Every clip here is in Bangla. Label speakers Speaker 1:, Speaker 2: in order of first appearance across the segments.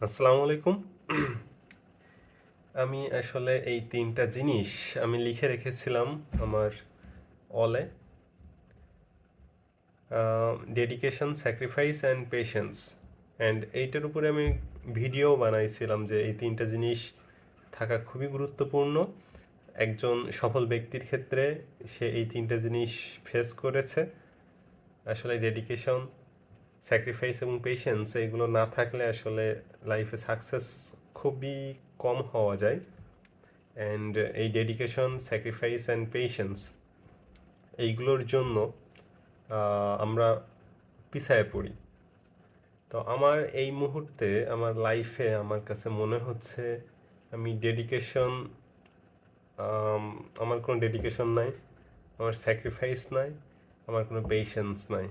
Speaker 1: আসসালামু আলাইকুম। আমি আসলে এই তিনটা জিনিস আমি লিখে রেখেছিলাম আমার অলে। Dedication sacrifice and patience and এইটার উপরে আমি ভিডিও বানাইছিলাম যে এই তিনটা জিনিস থাকা খুবই গুরুত্বপূর্ণ। একজন সফল ব্যক্তির ক্ষেত্রে সে এই তিনটা জিনিস ফেস করেছে। আসলে ডেডিকেশন স্যাক্রিফাইস এবং পেশেন্স এইগুলো না থাকলে আসলে লাইফে সাকসেস খুবই কম হওয়া যায়। অ্যান্ড এই ডেডিকেশন স্যাক্রিফাইস অ্যান্ড পেশেন্স এইগুলোর জন্য আমরা পিছায় পড়ি। তো আমার এই মুহূর্তে আমার লাইফে আমার কাছে মনে হচ্ছে আমি ডেডিকেশন আমার কোনো ডেডিকেশন নাই, আমার স্যাক্রিফাইস নাই, আমার কোনো পেশেন্স নাই।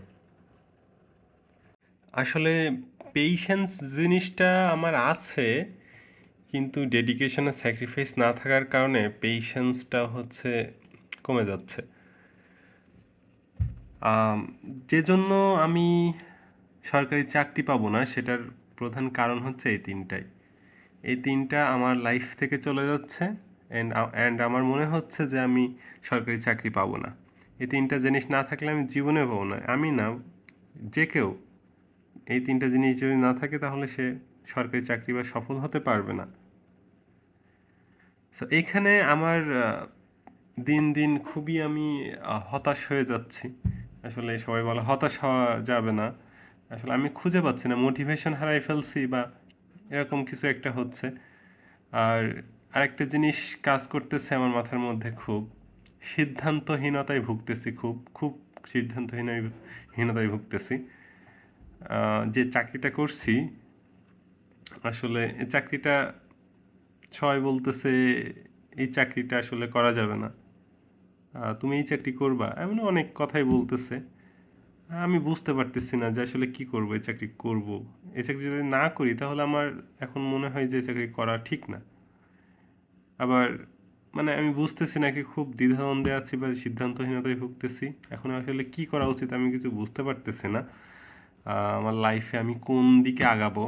Speaker 1: আসলে পেশেন্স জিনিসটা আমার আছে, কিন্তু ডেডিকেশন আর স্যাক্রিফাইস না থাকার কারণে পেশেন্সটা হচ্ছে কমে যাচ্ছে। যে জন্য আমি সরকারি চাকরি পাবো না, সেটার প্রধান কারণ হচ্ছে এই তিনটাই। এই তিনটা আমার লাইফ থেকে চলে যাচ্ছে অ্যান্ড অ্যান্ড আমার মনে হচ্ছে যে আমি সরকারি চাকরি পাবো না। এই তিনটা জিনিস না থাকলে আমি জীবনে পাবো না। আমি না, যে কেউ এই তিনটা জিনিস যদি না থাকে তাহলে সে সরকারি চাকরি বা সফল হতে পারবে না। সো এখানে আমার দিন দিন খুবই আমি হতাশ হয়ে যাচ্ছি। আসলে সবাই বলে হতাশ হওয়া যাবে না। আসলে আমি খুঁজে পাচ্ছি না মোটিভেশন হারাই ফেলছি বা এরকম কিছু একটা হচ্ছে। আর আরেকটা জিনিস কাজ করতেছে আমার মাথার মধ্যে খুব, সিদ্ধান্তহীনতায় ভুগতেছি খুব খুব সিদ্ধান্তহীনতায় হীনতায় ভুগতেছি। যে চাকরিটা করছি, আসলে চাকরিটা সবাই বলতেছে, এই চাকরিটা আসলে করা যাবে না। তুমি এই চাকরি করবা, এমন অনেক কথাই বলতেছে। আমি বুঝতে পারতেছি না যে আসলে কি করব, এই চাকরি করব। এই চাকরি যদি না করি, তাহলে আমার এখন মনে হয় যে চাকরি করা ঠিক না। আবার মানে আমি বুঝতেছি নাকি খুব দ্বিধাদ্বন্দ্বে আছি বা সিদ্ধান্তহীনতায় ভুগতেছি। এখন আসলে কি করা উচিত আমি কিছু বুঝতে পারতেছি না। আমার লাইফে আমি কোন দিকে আগাবো?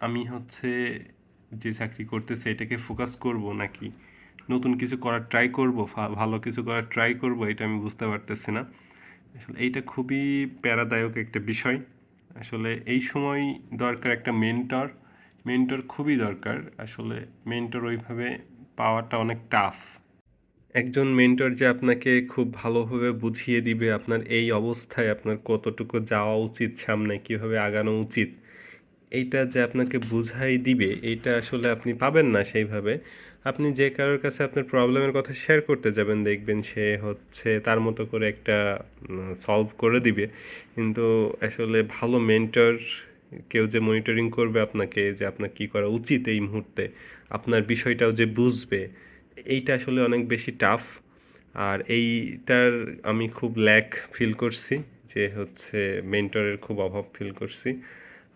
Speaker 1: আমি হচ্ছে যে চাকরি করতেছি, এটাকে ফোকাস করব নাকি নতুন কিছু করার ট্রাই করব ভালো কিছু করার ট্রাই করব, এটা আমি বুঝতে পারতেছি না। আসলে এইটা খুবই প্যারাদায়ক একটা বিষয়। আসলে এই সময় দরকার একটা মেন্টর মেন্টর খুবই দরকার। আসলে মেন্টর ওইভাবে পাওয়াটা অনেক টাফ একজন মেন্টর যে আপনাকে খুব ভালোভাবে বুঝিয়ে দিবে আপনার এই অবস্থায় আপনার কতটুকু যাওয়া উচিত, সামনে কীভাবে আগানো উচিত, এইটা যে আপনাকে বুঝাই দিবে, এইটা আসলে আপনি পাবেন না সেইভাবে। আপনি যে কারোর কাছে আপনার প্রবলেমের কথা শেয়ার করতে যাবেন, দেখবেন সে হচ্ছে তার মতো করে একটা সলভ করে দিবে। কিন্তু আসলে ভালো মেন্টর কেউ যে মনিটরিং করবে আপনাকে, যে আপনার কি করা উচিত এই মুহূর্তে, আপনার বিষয়টাও যে বুঝবে এইটা আসলে অনেক বেশি টাফ আর এইটার আমি খুব ল্যাক ফিল করছি, যে হচ্ছে মেন্টরের খুব অভাব ফিল করছি।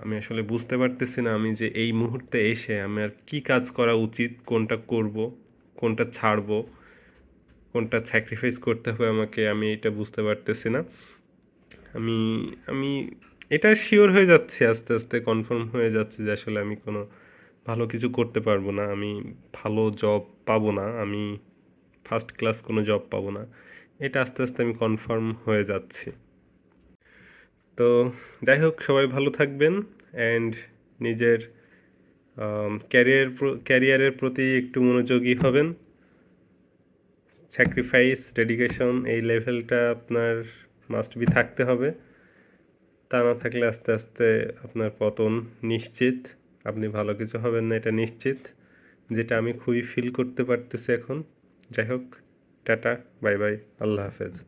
Speaker 1: আমি আসলে বুঝতে পারতেছি না আমি যে এই মুহূর্তে এসে আমি আর কী কাজ করা উচিত, কোনটা করব, কোনটা ছাড়ব, কোনটা স্যাক্রিফাইস করতে হবে আমাকে, আমি এটা বুঝতে পারতেছি না। আমি আমি এটা শিওর হয়ে যাচ্ছে, আস্তে আস্তে কনফার্ম হয়ে যাচ্ছে যে আসলে আমি কোনো ভালো কিছু করতে পারব না, আমি ভালো জব পাবো না, আমি ফার্স্ট ক্লাস কোনো জব পাবো না, এটা আস্তে আস্তে আমি কনফার্ম হয়ে যাচ্ছি। তো যাই হোক, সবাই ভালো থাকবেন অ্যান্ড নিজের ক্যারিয়ার ক্যারিয়ারের প্রতি একটু মনোযোগী হবেন। স্যাক্রিফাইস ডেডিকেশন এই লেভেলটা আপনার মাস্ট বি থাকতে হবে। তা না থাকলে আস্তে আস্তে আপনার পতন নিশ্চিত। আপনি ভালো কিছু হবেন না, এটা নিশ্চিত। যেটা আমি খুবই ফিল করতে পারতেছি এখন। যাই হোক, টাটা, বাই বাই, আল্লাহ হাফেজ।